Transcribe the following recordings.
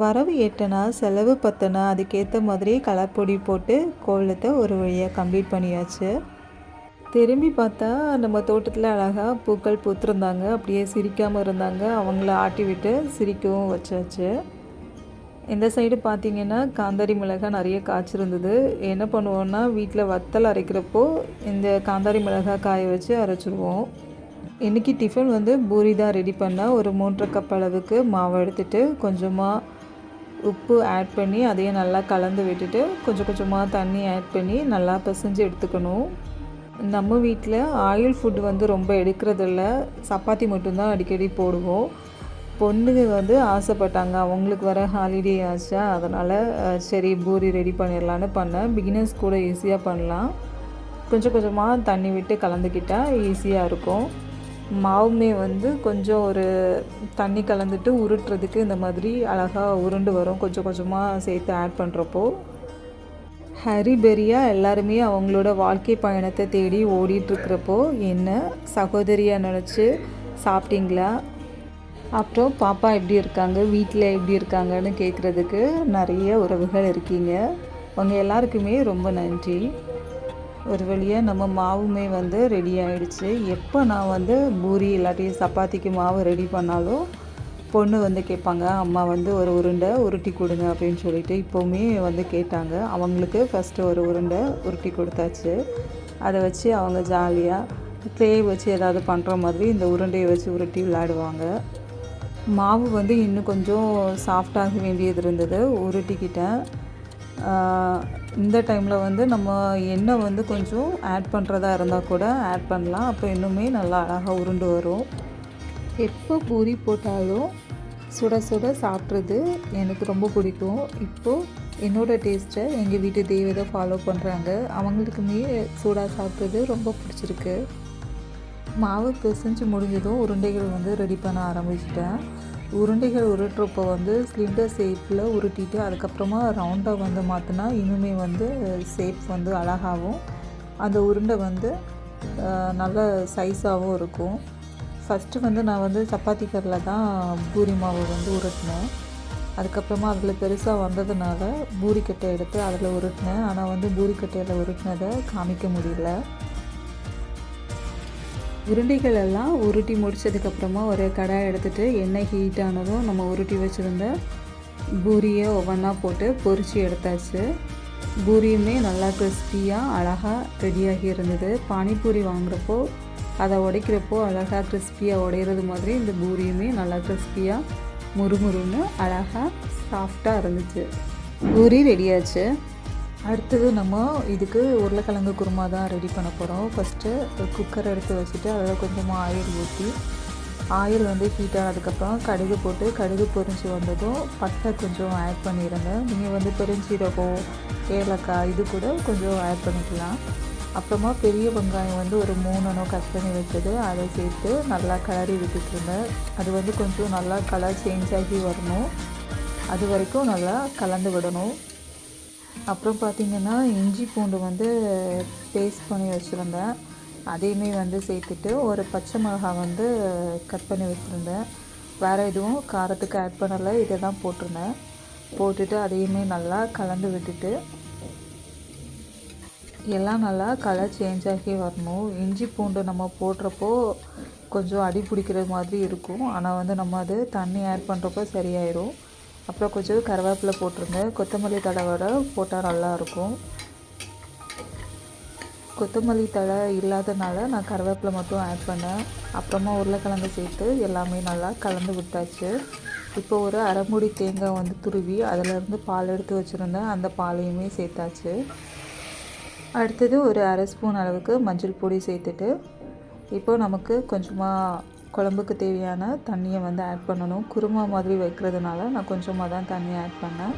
வரவு எட்டனா செலவு பத்தனா அதுக்கேற்ற மாதிரி கலர் பொடி போட்டு கோலத்தை ஒரு வழியாக கம்ப்ளீட் பண்ணியாச்சு. திரும்பி பார்த்தா நம்ம தோட்டத்தில் அழகாக பூக்கள் பூத்துருந்தாங்க. அப்படியே சிரிக்காமல் இருந்தாங்க. அவங்கள ஆட்டி விட்டு சிரிக்கவும் வச்சாச்சு. இந்த சைடு பார்த்தீங்கன்னா காந்தாரி மிளகாய் நிறைய காய்ச்சிருந்தது. என்ன பண்ணுவோன்னா வீட்டில் வத்தல் அரைக்கிறப்போ இந்த காந்தாரி மிளகாய் காய வச்சு அரைச்சிடுவோம் இன்றைக்கி டிஃபன் வந்து பூரி தான் ரெடி பண்ணால் ஒரு மூன்றரை கப் அளவுக்கு மாவு எடுத்துகிட்டு கொஞ்சமாக உப்பு ஆட் பண்ணி அதையும் நல்லா கலந்து விட்டுட்டு கொஞ்சம் கொஞ்சமாக தண்ணி ஆட் பண்ணி நல்லா பிசைஞ்சு எடுத்துக்கணும். நம்ம வீட்டில் ஆயில் ஃபுட் வந்து ரொம்ப எடுக்கிறதில்ல. சப்பாத்தி மட்டும்தான் அடிக்கடி போடுவோம். பொண்ணுங்க வந்து ஆசைப்பட்டாங்க. அவங்களுக்கு வர ஹாலிடே ஆச்சா? அதனால் சரி பூரி ரெடி பண்ணிடலான்னு பண்ணேன். பிகினர்ஸ் கூட ஈஸியாக பண்ணலாம். கொஞ்சம் கொஞ்சமாக தண்ணி விட்டு கலந்துக்கிட்டால் ஈஸியாக இருக்கும். மாவுமே வந்து கொஞ்சம் ஒரு தண்ணி கலந்துட்டு உருட்டுறதுக்கு இந்த மாதிரி அழகாக உருண்டு வரும். கொஞ்சம் கொஞ்சமாக சேர்த்து ஆட் பண்ணுறப்போ ஹரிபெரியாக எல்லாருமே அவங்களோட வாழ்க்கை பயணத்தை தேடி ஓடிட்டுருக்கிறப்போ என்ன சகோதரியாக நினச்சி சாப்பிட்டீங்களா? அப்புறம் பாப்பா எப்படி இருக்காங்க? வீட்டில் எப்படி இருக்காங்கன்னு கேட்குறதுக்கு நிறைய உறவுகள் இருக்கீங்க. உங்கள் எல்லாருக்குமே ரொம்ப நன்றி. ஒரு வழியாக நம்ம மாவுமே வந்து ரெடி ஆயிடுச்சு. எப்போ நான் வந்து பூரி இல்லாட்டி சப்பாத்திக்கு மாவு ரெடி பண்ணாலும் பொண்ணு வந்து கேட்பாங்க அம்மா வந்து ஒரு உருண்டை உருட்டி கொடுங்க அப்படின்னு சொல்லிட்டு இப்போவுமே வந்து கேட்டாங்க. அவங்களுக்கு ஃபஸ்ட்டு ஒரு உருண்டை உருட்டி கொடுத்தாச்சு. அதை வச்சு அவங்க ஜாலியாக க்ளே வச்சு ஏதாவது பண்ணுற மாதிரி இந்த உருண்டையை வச்சு உருட்டி விளையாடுவாங்க. மாவு வந்து இன்னும் கொஞ்சம் சாஃப்டாக வேண்டியது இருந்தது. உருட்டிக்கிட்டேன். இந்த டைமில் வந்து நம்ம எண்ணெய் வந்து கொஞ்சம் ஆட் பண்ணுறதா இருந்தால் கூட ஆட் பண்ணலாம். அப்போ இன்னுமே நல்லா அழகாக உருண்டு வரும். எப்போ பூரி போட்டாலும் சுட சுட சாப்பிட்றது எனக்கு ரொம்ப பிடிக்கும். இப்போது என்னோடய டேஸ்ட்டை எங்கள் வீட்டு தேவதை ஃபாலோ பண்ணுறாங்க அவங்களுக்குமே சூடாக சாப்பிட்றது ரொம்ப பிடிச்சிருக்கு. மாவு பிசைஞ்சு முடிஞ்சதும் உருண்டைகள் வந்து ரெடி பண்ண ஆரம்பிச்சிட்டேன். உருண்டைகள் உருட்டுறப்போ வந்து ஸ்லிண்டர் ஷேப்பில் உருட்டிட்டு அதுக்கப்புறமா ரவுண்டாக வந்து மாற்றினா இன்னுமே வந்து ஷேப் வந்து அழகாகவும் அந்த உருண்டை வந்து நல்ல சைஸாகவும் இருக்கும். ஃபஸ்ட்டு வந்து நான் வந்து சப்பாத்தி கரில் தான் பூரி மாவு வந்து உருட்டினேன். அதுக்கப்புறமா அதில் பெருசாக வந்ததுனால பூரிக்கட்டை எடுத்து அதில் உருட்டினேன். ஆனால் வந்து பூரிக்கட்டையில் உருட்டினதை காமிக்க முடியல. உருண்டைகள் எல்லாம் உருட்டி முடிச்சதுக்கப்புறமா ஒரு கடாய் எடுத்துட்டு எண்ணெய் ஹீட் ஆனதும் நம்ம உருட்டி வச்சுருந்த பூரியை ஒவ்வொன்றா போட்டு பொரித்து எடுத்தாச்சு. பூரியுமே நல்லா கிறிஸ்பியாக அழகாக ரெடியாகி இருந்தது. பானிபூரி வாங்குறப்போ அதை உடைக்கிறப்போ அழகாக கிறிஸ்பியாக உடையிறது மாதிரி இந்த பூரியுமே நல்லா கிறிஸ்பியாக முறுமுறுன்னு அழகாக சாஃப்டாக இருந்துச்சு. பூரி ரெடியாச்சு அடுத்தது நம்ம இதுக்கு உருளைக்கிழங்கு குருமா தான் ரெடி பண்ண போகிறோம் ஃபஸ்ட்டு குக்கர் எடுத்து வச்சுட்டு அதில் கொஞ்சமாக ஆயில் ஊற்றி ஆயில் வந்து ஹீட் ஆனதுக்கப்புறம் கடுகு போட்டு கடுகு பொரிஞ்சு வந்ததும் பட்டை கொஞ்சம் ஆட் பண்ணிடுங்க நீங்கள் வந்து பெருஞ்சீரகம் ஏலக்காய் இது கூட கொஞ்சம் ஆட் பண்ணிக்கலாம். அப்புறமா பெரிய வெங்காயம் வந்து ஒரு மூணுனோ கட் பண்ணி வச்சது அதை சேர்த்து நல்லா கலரி விட்டுட்டுருங்க. அது வந்து கொஞ்சம் நல்லா கலர் சேஞ்ச் ஆகி வரணும். அது வரைக்கும் நல்லா கலந்து விடணும். அப்புறம் பார்த்திங்கன்னா இஞ்சி பூண்டு வந்து பேஸ்ட் பண்ணி வச்சுருந்தேன். அதையுமே வந்து சேர்த்துட்டு ஒரு பச்சை மிளகாய் வந்து கட் பண்ணி வச்சுருந்தேன். வேறு எதுவும் காரத்துக்கு ஆட் பண்ணலை இதை தான் போட்டிருந்தேன். போட்டுட்டு அதையுமே நல்லா கலந்து விட்டுட்டு எல்லாம் நல்லா கலர் சேஞ்ச் ஆகி வரணும். இஞ்சி பூண்டு நம்ம போடுறப்போ கொஞ்சம் அடி பிடிக்கிற மாதிரி இருக்கும். ஆனால் வந்து நம்ம அது தண்ணி ஆட் பண்ணுறப்போ சரியாயிடும் அப்புறம் கொஞ்சம் கருவேப்பிலை போட்டிருங்க கொத்தமல்லி தழை போட்டால் நல்லாயிருக்கும். கொத்தமல்லி தழை இல்லாதனால நான் கருவேப்பிலை மட்டும் ஆட் பண்ணேன். அப்புறமா உருளைக்கிழங்கு சேர்த்து எல்லாமே நல்லா கலந்து விட்டாச்சு. இப்போ ஒரு அரைமுடி தேங்காய் வந்து துருவி அதிலேருந்து பால் எடுத்து வச்சுருந்தேன். அந்த பாலையுமே சேர்த்தாச்சு. அடுத்தது ஒரு அரை ஸ்பூன் அளவுக்கு மஞ்சள் பொடி சேர்த்துட்டு இப்போ நமக்கு கொஞ்சமாக குழம்புக்கு தேவையான தண்ணியை வந்து ஆட் பண்ணணும். குருமா மாதிரி வைக்கிறதுனால நான் கொஞ்சமாக தான் தண்ணி ஆட் பண்ணேன்.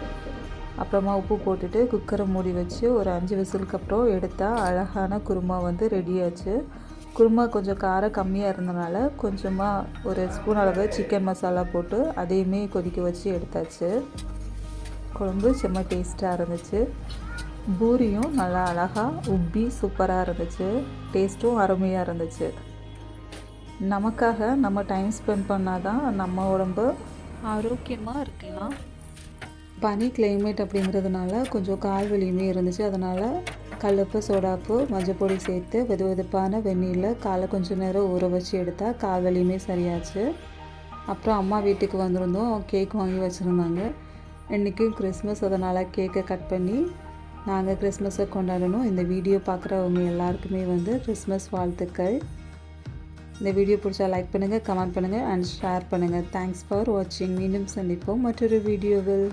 அப்புறமா உப்பு போட்டுட்டு குக்கரை மூடி வச்சு ஒரு அஞ்சு விசிலுக்கு அப்புறம் எடுத்தால் அழகான குருமா வந்து ரெடியாச்சு குருமா கொஞ்சம் காரம் கம்மியாக இருந்தனால கொஞ்சமாக ஒரு ஸ்பூன் அளவு சிக்கன் மசாலா போட்டு அதையுமே கொதிக்க வச்சு எடுத்தாச்சு. குழம்பு செம்ம டேஸ்ட்டாக இருந்துச்சு. பூரியும் நல்லா அழகாக உப்பி சூப்பராக இருந்துச்சு. டேஸ்ட்டும் அருமையாக இருந்துச்சு. நமக்காக நம்ம டைம் ஸ்பெண்ட் பண்ணால் தான் நம்ம உடம்பு ஆரோக்கியமாக இருக்கலாம். பனி கிளைமேட் அப்படிங்கிறதுனால கொஞ்சம் கால் வலியுமே இருந்துச்சு. அதனால் கல்லுப்பு சோடாப்பு மஞ்சப்பொடி சேர்த்து வெது வெதுப்பான வெந்நீரில் காலை கொஞ்சம் நேரம் ஊற வச்சு எடுத்தால் கால் வலியுமே சரியாச்சு. அப்புறம் அம்மா வீட்டுக்கு வந்திருந்தோம். கேக் வாங்கி வச்சுருந்தாங்க. இன்றைக்கும் கிறிஸ்மஸ் அதனால் கேக்கை கட் பண்ணி நாங்கள் கிறிஸ்மஸை கொண்டாடணும். இந்த வீடியோ பார்க்குறவங்க எல்லாருக்குமே வந்து கிறிஸ்மஸ் வாழ்த்துக்கள். இந்த வீடியோ பிடிச்சா லைக் பண்ணுங்கள் கமெண்ட் பண்ணுங்கள் அண்ட் ஷேர் பண்ணுங்கள் தேங்க்ஸ் ஃபார் வாட்சிங் மீண்டும் சந்திப்போம் மற்றொரு வீடியோவில்.